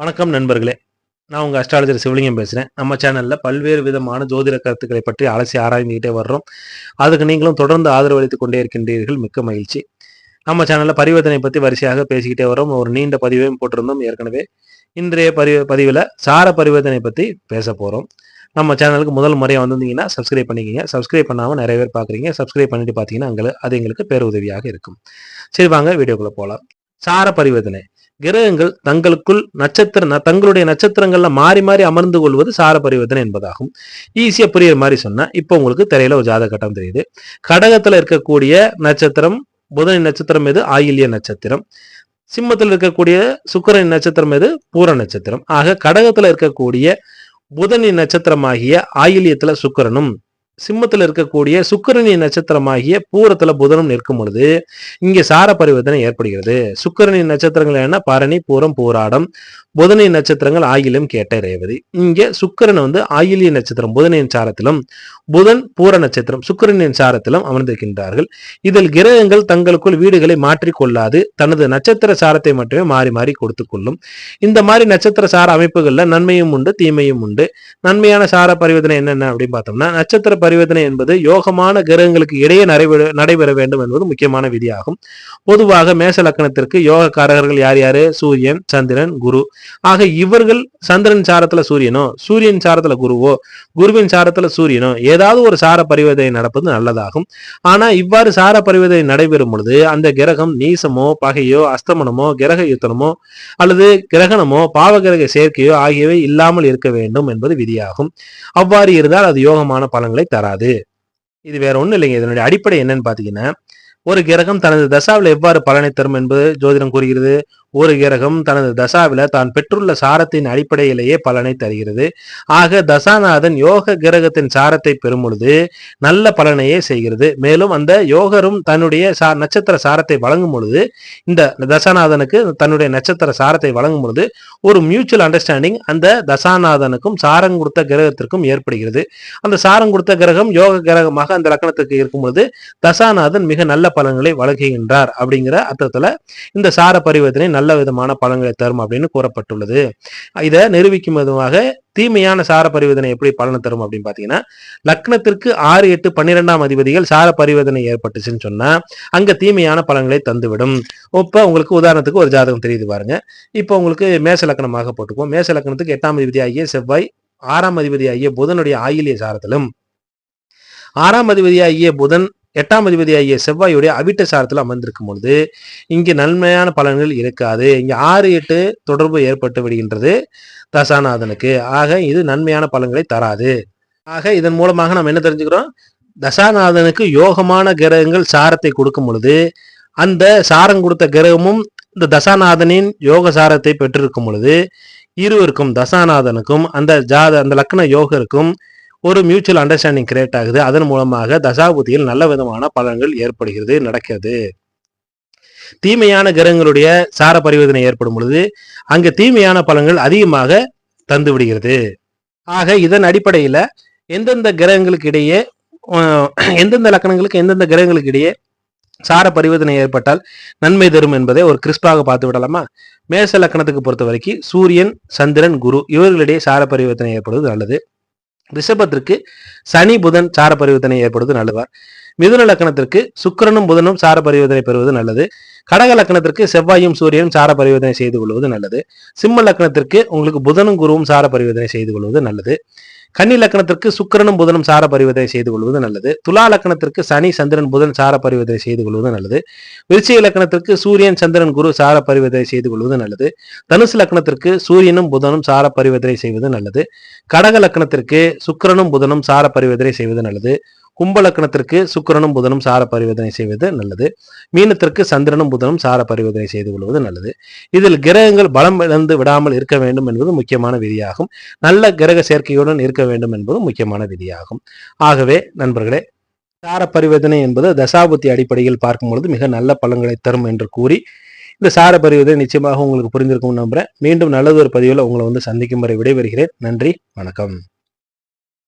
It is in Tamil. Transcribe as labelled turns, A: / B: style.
A: வணக்கம் நண்பர்களே. நான் உங்கள் அஸ்ட்ராலஜர் சிவலிங்கம் பேசுகிறேன் நம்ம சேனலில் பல்வேறு விதமான ஜோதிட கருத்துக்களை பற்றி அலசி ஆராய்ந்துக்கிட்டே வர்றோம். அதுக்கு நீங்களும் தொடர்ந்து ஆதரவளித்துக் கொண்டே இருக்கின்றீர்கள். மிக்க மகிழ்ச்சி. நம்ம சேனலில் பரிவர்த்தனை பற்றி வரிசையாக பேசிக்கிட்டே வரோம் ஒரு நீண்ட பதிவையும் போட்டிருந்தோம் ஏற்கனவே. இன்றைய பரி பதிவில் சார பரிவர்த்தனை பற்றி பேச போகிறோம் நம்ம சேனலுக்கு முதல் முறையாக வந்திருந்தீங்கன்னா சப்ஸ்கிரைப் பண்ணிக்கிங்க. சப்ஸ்கிரைப் பண்ணாமல் நிறைய பேர் பார்க்குறீங்க சப்ஸ்கிரைப் பண்ணிட்டு பார்த்தீங்கன்னா அங்கே அது எங்களுக்கு பேருதவியாக இருக்கும். சரி வாங்க வீடியோக்குள்ளே போகலாம் சார பரிவர்த்தனை. கிரகங்கள் தங்களுக்குள் நட்சத்திர தங்களுடைய நட்சத்திரங்கள்ல மாறி மாறி அமர்ந்து கொள்வது சார பரிவர்த்தனை என்பதாகும். ஈஸியா புரியுற மாதிரி சொன்னா இப்போ உங்களுக்கு திரையில ஒரு ஜாத கட்டம் தெரியுது. கடகத்துல இருக்கக்கூடிய நட்சத்திரம் புதனின் நட்சத்திரம் எது? ஆயில்ய நட்சத்திரம். சிம்மத்தில் இருக்கக்கூடிய சுக்கிரனின் நட்சத்திரம் எது? பூர நட்சத்திரம். ஆக கடகத்துல இருக்கக்கூடிய புதனின் நட்சத்திரமாகிய ஆயில்யத்துல சுக்கரனும் சிம்மத்தில் இருக்கக்கூடிய சுக்கிரனின் நட்சத்திரமாகிய பூரத்துல புதனும் நிற்கும் பொழுது இங்கே சார பரிவர்த்தனை ஏற்படுகிறது. சுக்கிரனின் நட்சத்திரங்கள் என்ன? பரணி பூரம் பூராடம் புதனி நட்சத்திரங்கள் ஆயிலும் கேட்ட ரேவதி. இங்கே சுக்கரன் வந்து ஆயிலிய நட்சத்திரம் புதனின் சாரத்திலும் புதன் பூர நட்சத்திரம் சுக்கரனின் சாரத்திலும் அமர்ந்திருக்கின்றார்கள். இதில் கிரகங்கள் தங்களுக்குள் வீடுகளை மாற்றிக்கொள்ளாது தனது நட்சத்திர சாரத்தை மட்டுமே மாறி மாறி கொடுத்து கொள்ளும். இந்த மாதிரி நட்சத்திர சார அமைப்புகள்ல நன்மையும் உண்டு தீமையும் உண்டு. நன்மையான சார பரிவர்த்தனை என்னென்ன அப்படின்னு பார்த்தோம்னா நட்சத்திர பரிவர்த்தனை என்பது யோகமான கிரகங்களுக்கு இடையே நடைபெற நடைபெற வேண்டும் என்பது முக்கியமான விதியாகும். பொதுவாக மேச லக்கணத்திற்கு யோகக்காரர்கள் யார் யாரு? சூரியன் சந்திரன் குரு. ஆக இவர்கள் சந்திரன் சாரத்துல சூரியனோ சூரியன் சாரத்துல குருவோ குருவின் சாரத்துல சூரியனோ ஏதாவது ஒரு சார பரிவர்த்தனை நடப்பது நல்லதாகும். ஆனா இவ்வாறு சார பரிவர்த்தனை நடைபெறும் பொழுது அந்த கிரகம் நீசமோ பகையோ அஸ்தமனமோ கிரக யுத்தனமோ அல்லது கிரகணமோ பாவகிரக சேர்க்கையோ ஆகியவை இல்லாமல் இருக்க வேண்டும் என்பது விதியாகும். அவ்வாறு இருந்தால் அது யோகமான பலன்களை தராது. இது வேற ஒண்ணும் இல்லைங்க. இதனுடைய அடிப்படை என்னன்னு பாத்தீங்கன்னா ஒரு கிரகம் தனது தசாவில் எவ்வாறு பலனை தரும் என்பது ஜோதிடம் கூறுகிறது. ஒரு கிரகம் தனது தசாவில தான் பெற்றுள்ள சாரத்தின் அடிப்படையிலேயே பலனை தருகிறது. ஆக தசாநாதன் யோக கிரகத்தின் சாரத்தை பெறும் பொழுது நல்ல பலனையே செய்கிறது. மேலும் அந்த யோகரும் தன்னுடைய சா நட்சத்திர சாரத்தை வழங்கும் பொழுது இந்த தசாநாதனுக்கு தன்னுடைய நட்சத்திர சாரத்தை வழங்கும் பொழுது ஒரு மியூச்சுவல் அண்டர்ஸ்டாண்டிங் அந்த தசாநாதனுக்கும் சாரம் கொடுத்த கிரகத்திற்கும் ஏற்படுகிறது. அந்த சாரம் கொடுத்த கிரகம் யோக கிரகமாக அந்த லக்னத்துக்கு இருக்கும் பொழுது தசாநாதன் மிக நல்ல பலன்களை வழங்குகின்றார் அப்படிங்கிற அர்த்தத்துல இந்த சார பரிவர்த்தனை நல்ல விதமான பலன்களை தரும் அப்படின்னு கூறப்பட்டுள்ளது. இதை நிரூபிக்கும் விதமாக தீமையான சார பரிவர்த்தனை எப்படி பலனை தரும் அப்படின்னு பாத்தீங்கன்னா லக்னத்திற்கு ஆறு எட்டு பன்னிரெண்டாம் அதிபதிகள் சார பரிவர்த்தனை ஏற்பட்டுச்சுன்னு சொன்னா அங்க தீமையான பலன்களை தந்துவிடும். இப்ப உங்களுக்கு உதாரணத்துக்கு ஒரு ஜாதகம் தெரியுது பாருங்க. இப்போ உங்களுக்கு மேச லக்னமாக போட்டுக்குவோம். மேச லக்னத்துக்கு எட்டாம் அதிபதி ஆகிய செவ்வாய் ஆறாம் அதிபதி ஆகிய புதனுடைய ஆயிலிய சாரத்திலும். ஆறாம் அதிபதியாகிய புதன் எட்டாம் அதிபதியாகிய செவ்வாயுடைய அவிட்ட சாரத்தில் அமர்ந்திருக்கும் பொழுது இங்கு நன்மையான பலன்கள் இருக்காது. இங்கு ஆறு எட்டு தொடர்பு ஏற்பட்டு விடுகின்றது தசாநாதனுக்கு. ஆக இது நன்மையான பலன்களை தராது. ஆக இதன் மூலமாக நம்ம என்ன தெரிஞ்சுக்கிறோம்? தசாநாதனுக்கு யோகமான கிரகங்கள் சாரத்தை கொடுக்கும் பொழுது அந்த சாரம் கொடுத்த கிரகமும் இந்த தசாநாதனின் யோக சாரத்தை பெற்றிருக்கும் பொழுது இருவருக்கும் தசாநாதனுக்கும் அந்த ஜாத அந்த லக்ன யோகருக்கும் ஒரு மியூச்சுவல் அண்டர்ஸ்டாண்டிங் கிரியேட் ஆகுது. அதன் மூலமாக தசாபுதியில் நல்ல விதமான பலன்கள் ஏற்படுகிறது நடக்கிறது. தீமையான கிரகங்களுடைய சார பரிவர்த்தனை ஏற்படும் பொழுது அங்கு தீமையான பலன்கள் அதிகமாக தந்து விடுகிறது. ஆக இதன் அடிப்படையில எந்தெந்த கிரகங்களுக்கு இடையே எந்தெந்த லக்கணங்களுக்கு எந்தெந்த கிரகங்களுக்கு இடையே சார பரிவர்த்தனை ஏற்பட்டால் நன்மை தரும் என்பதை ஒரு கிறிஸ்பாக பார்த்து விடலாமா? மேச லக்கணத்துக்கு பொறுத்த வரைக்கும் சூரியன் சந்திரன் குரு இவர்களிடையே சார பரிவர்த்தனை ஏற்படுவது நல்லது. ரிஷபத்திற்கு சனி புதன் சார பரிவர்த்தனை ஏற்படுவது நல்லவர் மிதுன லக்கணத்திற்கு சுக்கிரனும் புதனும் சார பரிவர்த்தனை பெறுவது நல்லது. கடக லக்கணத்திற்கு செவ்வாயும் சூரியனும் சார பரிவர்த்தனை செய்து கொள்வது நல்லது. சிம்ம லக்கணத்திற்கு உங்களுக்கு புதனும் குருவும் சார பரிவர்த்தனை செய்து கொள்வது நல்லது. கன்னி லக்கணத்திற்கு சுக்கிரனும் புதனும் சார பரிவர்த்தனை செய்து கொள்வது நல்லது. துலா லக்கணத்திற்கு சனி சந்திரன் புதன் சார பரிவர்த்தனை செய்து கொள்வது நல்லது. விருச்சிக லக்கணத்திற்கு சூரியன் சந்திரன் குரு சார பரிவர்த்தனை செய்து கொள்வது நல்லது. தனுசு லக்கணத்திற்கு சூரியனும் புதனும் சார பரிவர்த்தனை செய்வது நல்லது. கடக லக்கணத்திற்கு சுக்கிரனும் புதனும் சார பரிவர்த்தனை செய்வது நல்லது. கும்ப லக்கணத்திற்கு சுக்கிரனும் புதனும் சார பரிவர்த்தனை செய்வது நல்லது. மீனத்திற்கு சந்திரனும் புதனும் சார பரிவர்த்தனை செய்து கொள்வது நல்லது. இதில் கிரகங்கள் பலம் இழந்து விடாமல் இருக்க வேண்டும் என்பது முக்கியமான விதியாகும். நல்ல கிரக சேர்க்கையுடன் இருக்க வேண்டும் என்பது முக்கியமான விதியாகும். ஆகவே நண்பர்களே சார பரிவர்த்தனை என்பது தசாபுத்தி அடிப்படையில் பார்க்கும் பொழுது மிக நல்ல பலன்களை தரும் என்று கூறி இந்த சார பரிவர்த்தனை நிச்சயமாக உங்களுக்கு புரிந்திருக்கும் நம்புறேன். மீண்டும் நல்லதொரு பதிவில் உங்களை வந்து சந்திக்கும் வரை விடைபெறுகிறேன். நன்றி வணக்கம்.